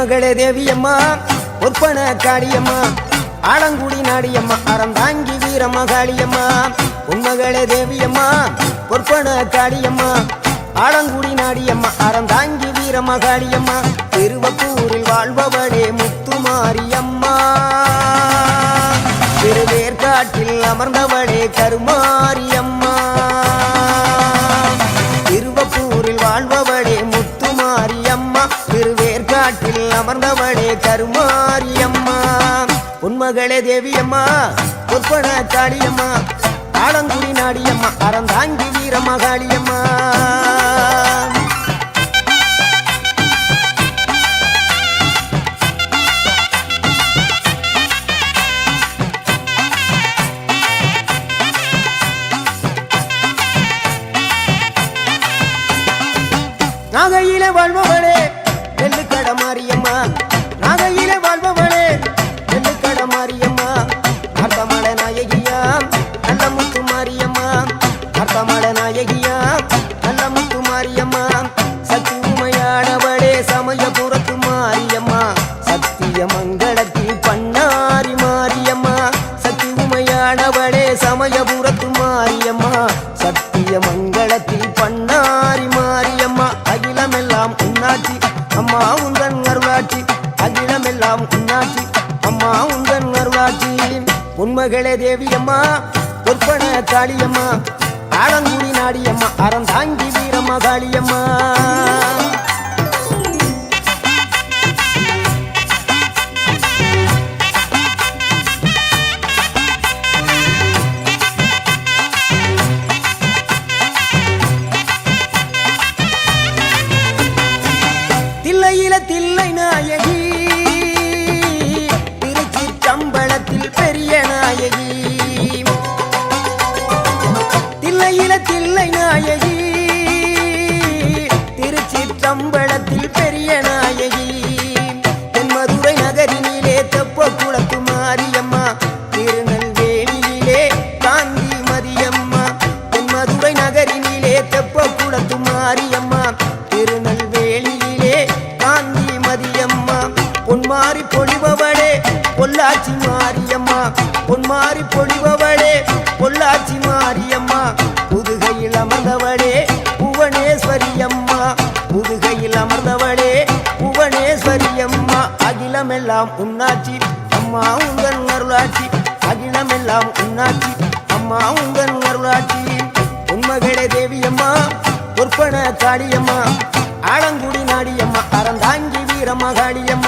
மகளே தேவியம்மா ஒற்பன காளியம்மா ஆலங்குடி நாடியம்மா அறந்தாங்கி வீரம்மா காளியம்மா உண்மகளே தேவியம்மா பொற்பன காளியம்மா ஆலங்குடி நாடியம்மா அறந்தாங்கி வீரம்மா காளியம்மா திருவப்பூரில் வாழ்பவளே முத்துமாரியம்மா திருவேற்காட்டில் அமர்ந்தவளே கருமாரியம்மா. திருவப்பூரில் வாழ்பவளே முத்துமாரியம்மா திரு காட்டில் அமர்ந்தவளே கருமாரியம்மா. உன்மகளே தேவியம்மா பொற்பன காளியம்மா ஆலங்குடி நாடியம்மா அறந்தாங்கி வீரம்மா காளியம்மா நாகையில வாழ்பவளே உண்மகளே தேவியம்மா பொற்பன காளியம்மா ஆழங்குடி நாடியம்மா அறந்தாங்கி வீரம்மா காளியம்மா. கம்பளத்தில் பெரிய நாயகி. தென்மதுரை நகரினிலே தெப்ப குளத்து மாரியம்மா. திருநெல்வேலியிலே காந்தி மதியம்மா. தென்மதுரை நகரினிலே தெப்ப குளத்து மாரியம்மா. திருநெல்வேலியிலே காந்தி மதியம்மா. பொன்மாறி பொழிபவளே பொள்ளாச்சி மாரியம்மா. பொன்மாறி பொழி அகிலமெல்லாம் உன்னாச்சி. அம்மா உங்கள் அருளாட்சி அகிலமெல்லாம் உன்னாச்சி. அம்மா உங்கள் அருளாச்சி. உண்மகளே தேவியம்மா பொற்பன காளியம்மா. ஆலங்குடி நாடியம்மா அறந்தாங்கி வீரம்மா காளியம்மா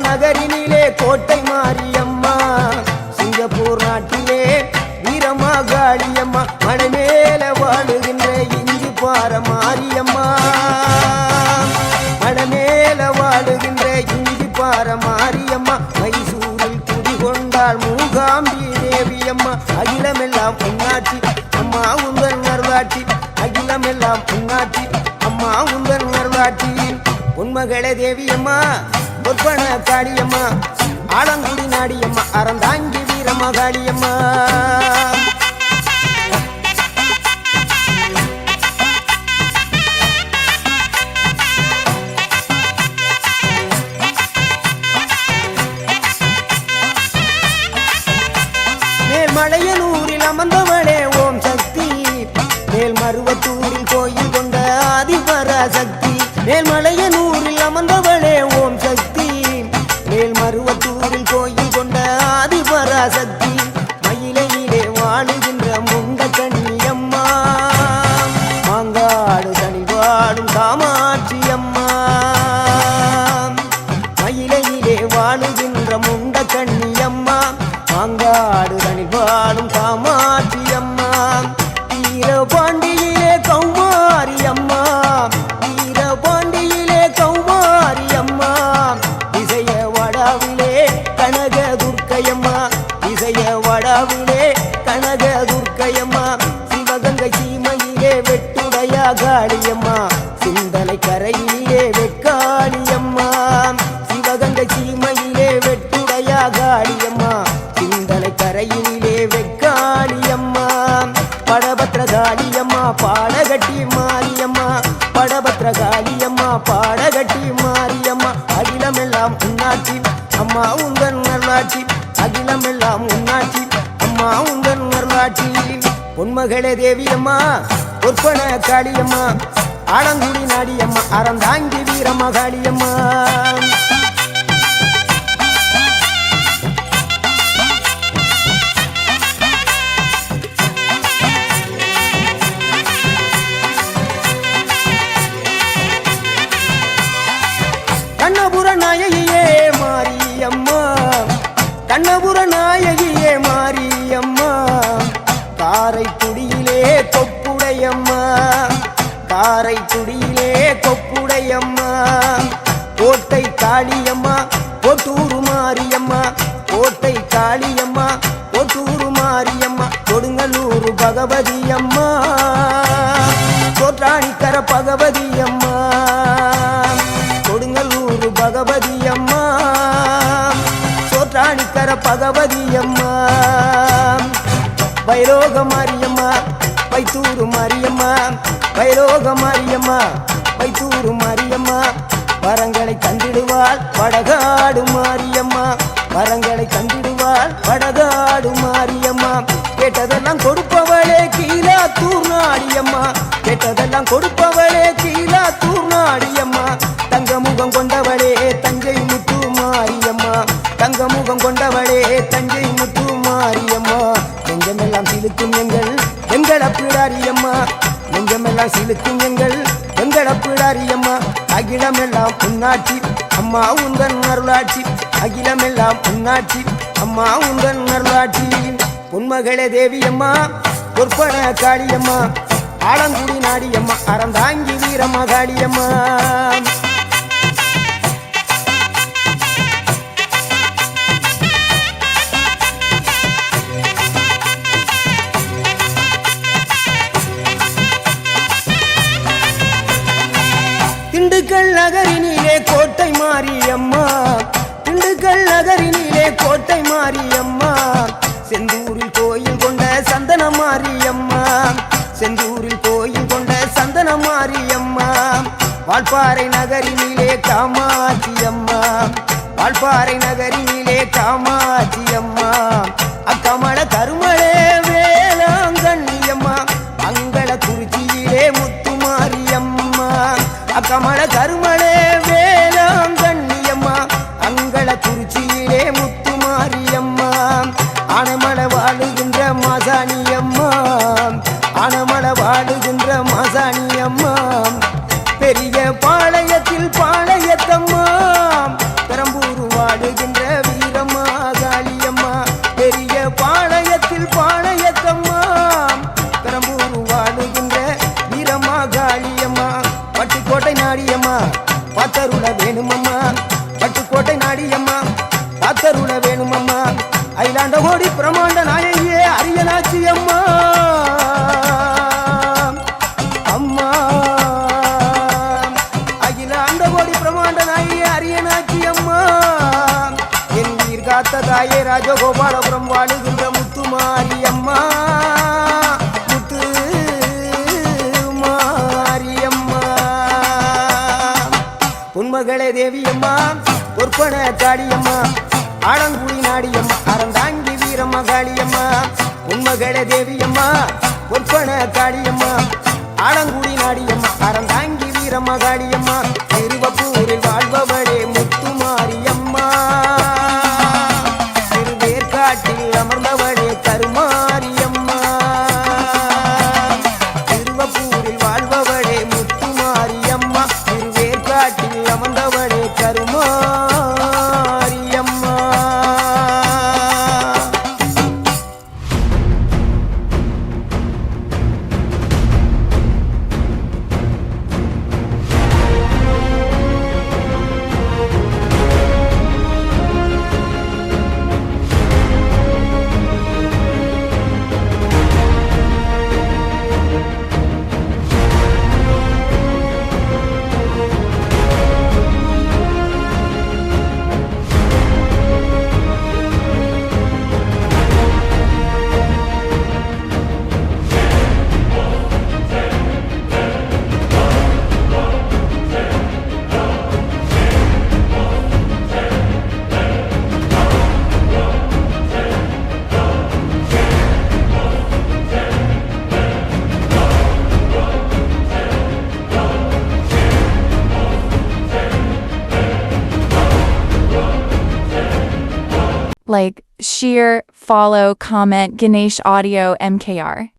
நகரினிலே கோட்டை மாரியம்மா சிங்கப்பூர் நாட்டிலே வீரமா காளியம்மா மலை வாழுகின்ற இஞ்சி பார மாரியம்மா. மலை வாழுகின்ற இஞ்சி பார மாரியம்மா மைசூரில் குடிகொண்டாள் மூகாம்பி தேவியம்மா அகிலமெல்லாம் பொன்னாட்சி அம்மா உங்கள் நர்வாட்சி அகிலமெல்லாம் பொன்னாட்சி அம்மா உங்கள் நர்வாட்சி உண்மகளே தேவியம்மா பொற்பன தாடியம்மா ஆலங்குடி நாடியம்மா அறந்தாங்கி வீரம்மா தாடியம்மா காளியம்மா பாடகட்டி மாரியம்மா. படபத்திர காளியம்மா பாடகட்டி மாரியம்மா. அகிலமெல்லாம் உன்னாட்சி அம்மா உங்கள் நல்லாட்சி அகிலமெல்லாம் உன்னாட்சி அம்மா உங்கள் நல்லாட்சி பொன்மகளே தேவியம்மா ஒற்பன காளியம்மா. ஆலங்குடி நாடியம்மா அறந்தாங்கி வீரம்மா காளியம்மா காரைக்குடியிலே கொப்புடையம்மா கோட்டை காளியம்மா கொட்டூரு மாரியம்மா. கோட்டை காளியம்மா கொட்டூரு மாரியம்மா. கொடுங்கலூரு பகவதியம்மா. அம்மா தோற்றாணிக்கர பகவதி வைரோக மாரியம்மா வைத்தூரு மாரியம்மா வரங்களை தந்திடுவாள் வடகாடு மாரியம்மா. வரங்களை தந்திடுவாள் வடகாடு மாரியம்மா. கேட்டதெல்லாம் கொடுப்பவளே கீழா தூர் நாடியம்மா. கேட்டதெல்லாம் கொடுப்ப எல்லாம் சிலுக்கும் எங்கள் எங்கள பிடாரியம்மா. அகிலமெல்லாம் புண்ணாட்சி அம்மா உந்தன் அருளாட்சி. அகிலமெல்லாம் புண்ணாட்சி அம்மா உந்தன் அருளாட்சி. பொன்மகளே தேவியம்மா பொற்பன காளியம்மா. ஆலங்குடி நாடியம்மா அறந்தாங்கி வீரம்மா காளியம்மா சந்தன மாரியம்மா வால்பாறை நகரினிலே காமாட்சி அம்மா வால்பாறை நகரினிலே காமாட்சி அம்மா அக்கமல கருமளே வேளாங்கண்ணியம்மா. அங்கள குறிச்சியிலே முத்துமாரியம்மா. அக்கமல கருமளே வேளாங்கண்ணியம்மா. அங்கள குறிச்சியிலே முத்துமாரியம்மா. ஆனமல காத்த தாயே ராஜகோபாலபுரம் வாழுகின்ற முத்துமாரி அம்மா முத்து மாரியம்மா உன்மகளே தேவியம்மா பொற்பன காளியம்மா ஆலங்குடி நாடியம்மா அறந்தாங்கி வீரம்மா காளியம்மா. உன்மகளே தேவியம்மா பொற்பன Kaliyamma Alangudi Nadiyamma Aranthangi Veeramma Kaliyamma. Like share, follow, comment Ganesh Audio MKR.